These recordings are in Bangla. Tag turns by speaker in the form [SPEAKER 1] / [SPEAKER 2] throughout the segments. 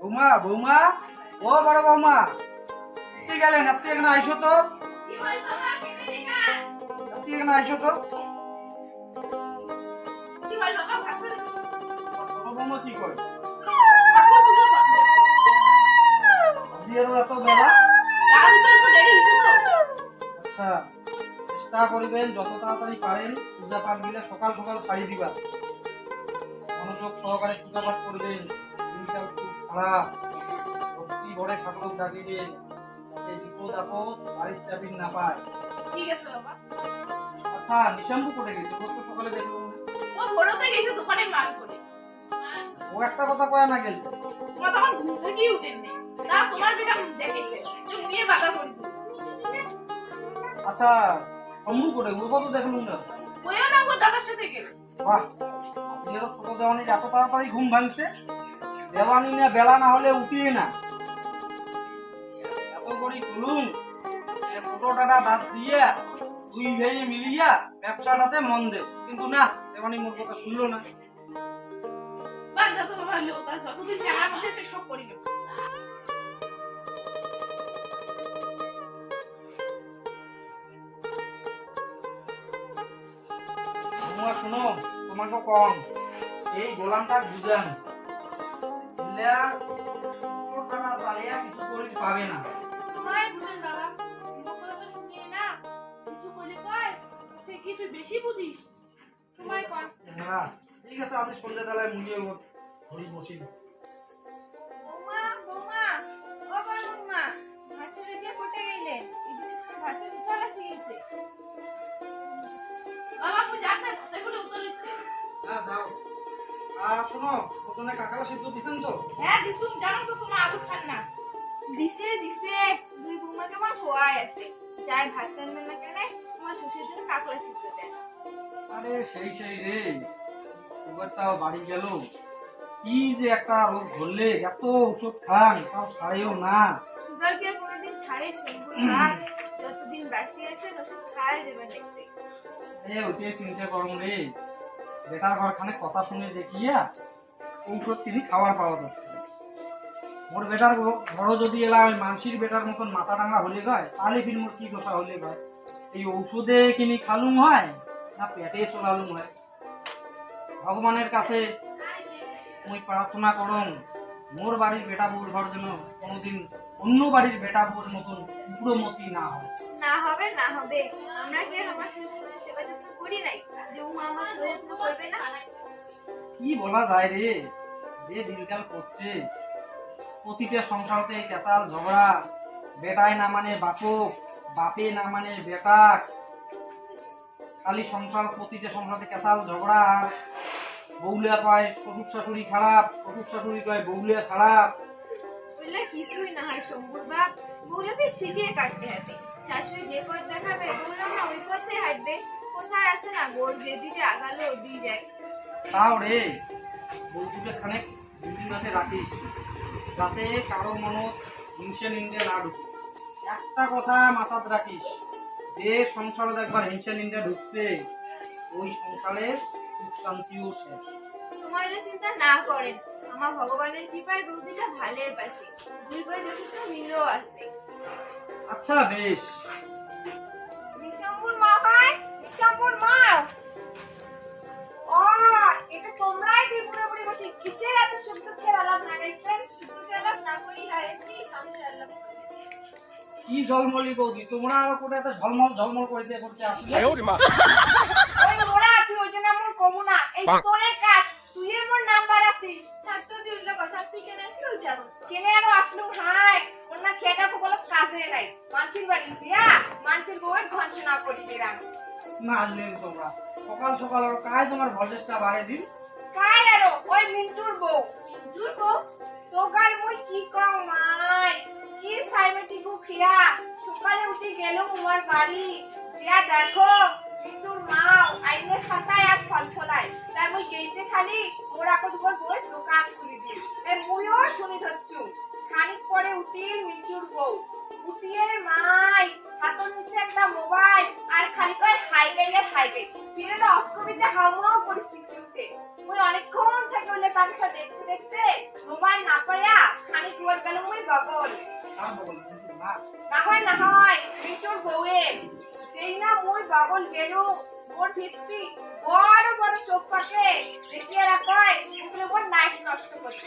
[SPEAKER 1] বৌমা বৌমা, ও বড় বৌমা, কি গেলেন আপনি এখানে আইসো তো? আপনি এখানে তো? বৌমা কি আচ্ছা চেষ্টা করবেন, যত তাড়াতাড়ি পারেন, পূজা পাঠ দিলে সকাল সকাল ছাড়ি দিবা। মনোযোগ সহকারে পূজা পাঠ করবেন দিনকাল খুব খারাপ। ভক্তি ভরে ঠাকুর ডাকিবেন যাতে বিপদ আপদ বাড়ির চাবির না পায়। আচ্ছা নিশাম্বু কোটে গেছে? ও তো সকালে দেখলাম না। ও একটা কথা কয়া না গেল? আচ্ছা শম্ভু ওর কথা দেখলুম না বাহ আপনারও ছোট এত তাড়াতাড়ি ঘুম ভাঙছে। দেওয়ানি না বেলা না হলে উঠিয়ে না। এত করি খুলুম ফটোটা বাদ দিয়ে দুই ভেয়ে মিলিয়া ব্যবসাটাতে মন দে কিন্তু না দেওয়ানি মোর কথা শুনলো না।
[SPEAKER 2] যতদিন সে সব
[SPEAKER 1] শোনো তোমাকে কম। এই গোলামটা বুঝান। বুঝলে টাকা চালিয়া কিছু করে পাবে না।
[SPEAKER 2] তোমায় বুঝেন বাবা কথা তো শুনিয়ে না কিছু বলে কয় সে কি তুই বেশি বুঝিস? তোমায় কয়
[SPEAKER 1] ঠিক আছে আজ সন্ধ্যাবেলায় মুড়িয়ে ঘড়ি বসি
[SPEAKER 2] বৌমা বৌমা ও বৌমা কোটে এদিকে বাবা না দিচ্ছে।
[SPEAKER 1] হ্যাঁ যাও। আর শোনো প্রথমে কাকালা সিদ্ধ দিছেন তো?
[SPEAKER 2] হ্যাঁ জানো তো তোমার আলু খান না। দিছে দিছে দুই বৌমা কেমন খোয়াই আছে। চাই ভাত রান্না না কেন তোমার শ্বশুর জন্য কাকড়া সিদ্ধ দেয়
[SPEAKER 1] আরে সেই সেই রে এবার তাও বাড়ি গেল। কি যে একটা রোগ ধরলে এত ওষুধ খান তাও সারেও না।
[SPEAKER 2] সুগার কি কোনোদিন ছাড়ে শুনব না। যতদিন বাঁচি আছে ওষুধ খাওয়া যাবে দেখতে।
[SPEAKER 1] এ ওতে চিন্তা করুন রে। বেটার ঘরখানে কথা শুনে দেখিয়া ঔষধ তিনি খাওয়ার পাওয়া যাচ্ছে। মোর বেটার ঘরও যদি এলা ওই মানসির বেটার মতন মাথা ডাঙা হলে গয় তাহলে ফির মোর কি দশা হলে গয় এই ঔষধে কিনি খালুম হয়, না পেটে চলালুম হয়? ভগবানের কাছে মুই প্রার্থনা করুন মোর বাড়ির বেটা বউর ঘর যেন কোনোদিন অন্য বাড়ির বেটা বউর মতন উগ্রমতি না হয়।
[SPEAKER 2] না হবে না হবে। আমরা কি আমার সেবা করি নাই। যে ও আমার যত্ন করবে না।
[SPEAKER 1] কি বলা যায় রে? যে দিনকাল করছে প্রতিটা সংসারতে কেসাল ঝগড়া বেটায় না মানে বাপক বাপে না মানে বেটাক। খালি সংসার প্রতিটা সংসারতে কেসাল ঝগড়া। আর বউলিয়া কয় শ্বশুর শাশুড়ি খারাপ। শ্বশুর শাশুড়ি কয় বউলিয়া খারাপ।
[SPEAKER 2] বললে কিছুই না হয় শম্ভুর বাপ বউলোকে শিখিয়ে কাটতে হবে। শাশুড়ি যে পথ দেখাবে বলল না ওই পথে হাঁটবে। কোথায় আছে না? গোড় যেদিকে আগালে ওদিকে যায়।
[SPEAKER 1] তাও রে বৌদিকে খানিক দিদিনাতে রাখিস যাতে কারও মনত হিংসে নিন্দে না ঢুকে। একটা কথা মাথাত রাখিস যে সংসারে একবার হিংসে নিন্দে ঢুকছে ওই সংসারের শান্তিও শেষ
[SPEAKER 2] তোমার চিন্তা না করেন আমার ভগবানের কৃপায় বৌদিটা ভালের পাশে দুই পায়ে যথেষ্ট মিলও আছে।
[SPEAKER 1] আচ্ছা বেশ।
[SPEAKER 2] কি
[SPEAKER 1] ঝলমলি বৌদি? তোমরা কোটা এত ঝলমল ঝলমল করে দিয়ে করতে আসলে?
[SPEAKER 2] ওই মোরা তুই ওই জন্য আমার কমু না। এই তোরে কাজ তুই মোর নাম্বার আছিস। ছাত্র দিল কথা। তুই কেন আসলো যাব কেনে আরও আসলো? হাই ওর না খেটা বলে কাজে নাই। মানসির বাড়ি যা মানসির বউয়ের ঘন্ট না করি দিলাম
[SPEAKER 1] না আসলেন তোমরা সকাল কাজ তোমার ভল্টেজটা বাড়িয়ে দিন।
[SPEAKER 2] কাই আরও? ওই মিন্টুর বউ। মিন্টুর বউ? তোকার মুই কি কম মাই সকালে উঠে গেল তোমার বাড়ি। যা দেখো মিন্টুর মাও আইনে সাতায় আর ফল ফলায় তাই মুই গেইতে খালি মোরা কত বল বই দোকান খুলি দি তাই মুইও শুনি ধরছু খানিক পরে উঠিল মিন্টুর বউ। উঠিয়ে, মাই, হাতর নিচে একটা মোবাইল আর খালি কয় হাইলাইটের হাইলাইট ফিরে না অস্কবিতে হাওমাও পরিস্থিতি উঠে। মুই অনেকক্ষণ থেকে হইলে তার সাথে দেখতে দেখতে মোবাইল না পাইয়া বগল
[SPEAKER 1] কার বগল মিন্টুর মা
[SPEAKER 2] না হয় না হয় মিন্টুর বউয়ের সেই না মুই বাবল গেলু ওর ভিত্তি বড় বড় চোখ পাশে দেখিয়ে রাখায় ওর নাইট নষ্ট করছ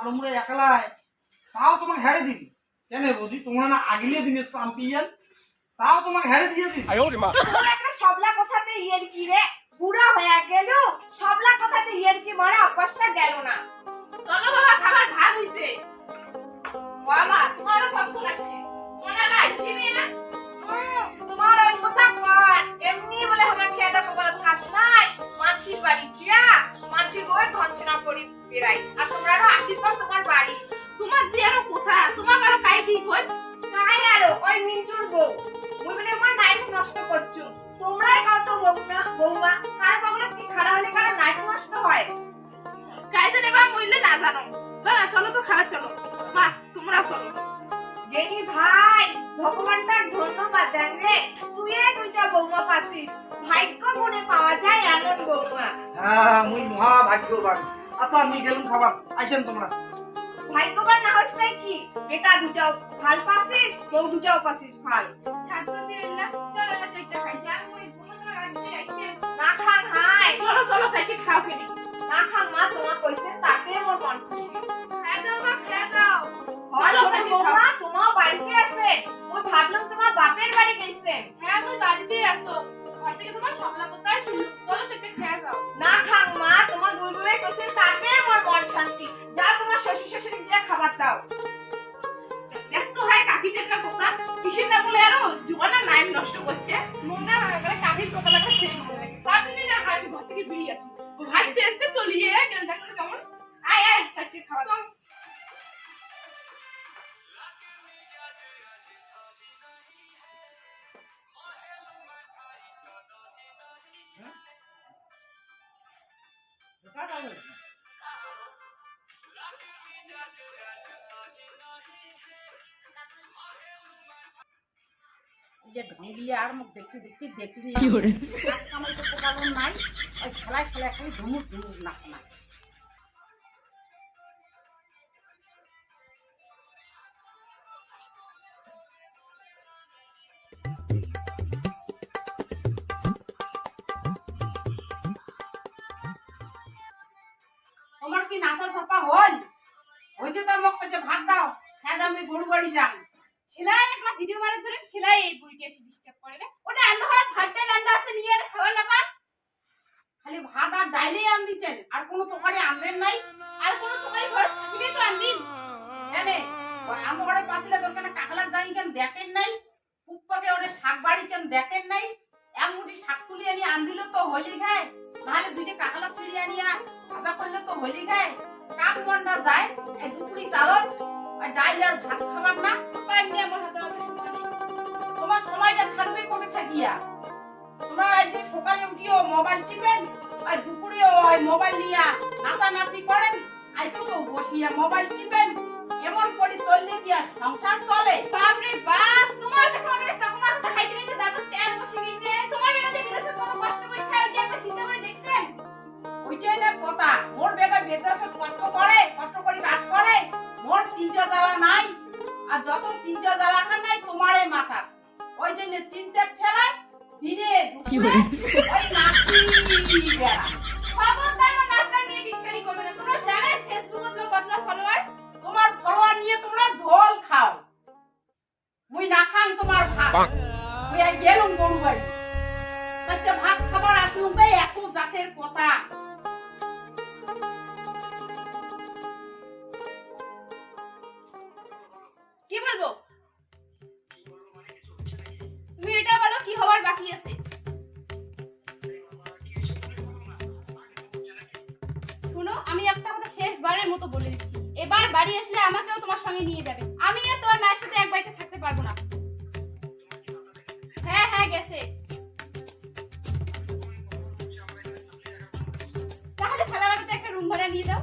[SPEAKER 1] দুইজন একলায় তাও তোমাকে হেরে দিবি কেন বুঝি তোমরা না আগলিয়ে দিনের চ্যাম্পিয়ন তাও তোমাকে হেরে দিয়ে দিবি
[SPEAKER 2] সবলা কথাতে ইয়ে কি রে? বুড়া হয়ে গেল। বৌমা কার বগলে কি খারাপ হলে কারও নাইট নষ্ট হয়? চাইতে নেবা মইলে না জানো। বাবা চলো তো খাবার চলো। মা তোমরা চলো। দেখি ভাই ভগবানটার ধন্যবাদ দেন রে। তুই এ দুইটা বৌমা পাছিস ভাগ্য মনে পাওয়া যায় এমন বৌমা।
[SPEAKER 1] হ্যাঁ মুই মহা ভাগ্যবান আচ্ছা মুই গেলুম খাবার আইসেন তোমরা।
[SPEAKER 2] ভাগ্যবান না হইস কি? বেটা দুটাও ভালো পাছিস বউ দুটাও পাছিস ভালো। ফেলি না খান মা তোমার কইছে তাতে মোর মন খুশি খাই দাও মা খাই দাও হলো বৌমা তোমার বাড়িতে আছে। ওই ভাবলাম তোমার বাপের বাড়ি গেছেন
[SPEAKER 3] হ্যাঁ তুই বাড়িতেই আসো ঘর থেকে তোমার সবলা কোথায় শুনলো চলো থেকে খেয়ে যাও।
[SPEAKER 2] না খান মা তোমার দুই বউয়ে কইছে তাতে মোর মন শান্তি। যা তোমার শ্বশুর শাশুড়ি যে খাবার দাও। দেখ তো হয় কাকির একটা কথা কিসের না বলে আরও জীবনে নাইম নষ্ট করছে
[SPEAKER 3] মনে হয় এবারে কাঠির কথা লাগা সেই
[SPEAKER 4] যে আর মুখ দেখতে দেখতে দেখলি কামাই করতে নাই ওই খেলায় খেলায় খালি নাচ না তোমার কি নাচা চাপা হল? ওই যে তোর মুখ ভাত দাও হ্যাঁ আমি গরু বাড়ি যান
[SPEAKER 3] সেলাই একটা ভিডিও বানার ধরে সেলাই এই বুড়িকে এসে ডিস্টার্ব করে রে। ওটা আন্দা হঠাৎ ভাতটা লান্দা আছে নিয়ে আর খাবার না পান।
[SPEAKER 4] খালি ভাত আর ডাইলেই আন দিছেন আর কোনো তরকারি আনদেন নাই।
[SPEAKER 3] আর কোনো তোমার ঘর থাকিলে তো আনদিন।
[SPEAKER 4] জানে ওই ঘরে পাছিলে তোর কেন কাকলার যাই কেন দেখেন নাই? পুপ্পাকে ওরে শাক বাড়ি কেন দেখেন নাই? এক মুঠি শাক তুলি আনি আন দিল তো হলি খায় তাহলে দুইটা কাকলা ছিঁড়ি আনিয়া ভাজা করলে তো হলি খায় কাক মনটা যায়? এই দুপুরি তালন আর ডাইল আর ভাত খাবার না?
[SPEAKER 3] পান নিয়ে আমার হাতে
[SPEAKER 4] তোমার সময়টা থাকবে কোটে থাকিয়া তোমরা আজ যে সকালে উঠিও মোবাইল টিপেন আর দুপুরেও ওই মোবাইল নিয়া নাচানাচি করেন আজ তো তো বসিয়া মোবাইল টিপেন। এমন করে চললে কি আর সংসার চলে?
[SPEAKER 3] বাপ রে বাপ তোমার দেখো আমি সকল খাইতে নিতে দাদু তেল বসে গেছে। তোমার বেটা যে বিদেশে কত কষ্ট করে খায় ওই একবার চিন্তা করে দেখছেন?
[SPEAKER 4] ওইটাই না কথা। মোর বেটা বিদেশে কষ্ট করে কষ্ট চিন্তা জ্বালা নাই? আর যত চিন্তা জ্বালা খান নাই তোমারে মাথা। ওই জন্য চিন্তার ঠেলায় দিনে দুপুরে ওই নাচি
[SPEAKER 3] খবরদার আমার নিয়ে বিক্রি করবে না। তোমরা জানেন ফেসবুকে তোর কতটা ফলোয়ার
[SPEAKER 4] তোমার ফলোয়ার নিয়ে তোমরা ঝোল খাও। মুই না খান তোমার ভাত। মুই আজ গেলুম গরু বাড়ি ভাত খাবার আসলুম এত জাতের কথা।
[SPEAKER 3] লাঠি শুনো, আমি একটা কথা শেষবারের মতো বলে দিচ্ছি। এবার বাড়ি আসলে আমাকেও তোমার সঙ্গে নিয়ে যাবে। আমি আর তোমার মায়ের সাথে এক বাড়িতে থাকতে পারব না। হ্যাঁ হ্যাঁ গেছে। তাহলে খেলা বাড়িতে একটা রুম ভাড়া নিয়ে দাও।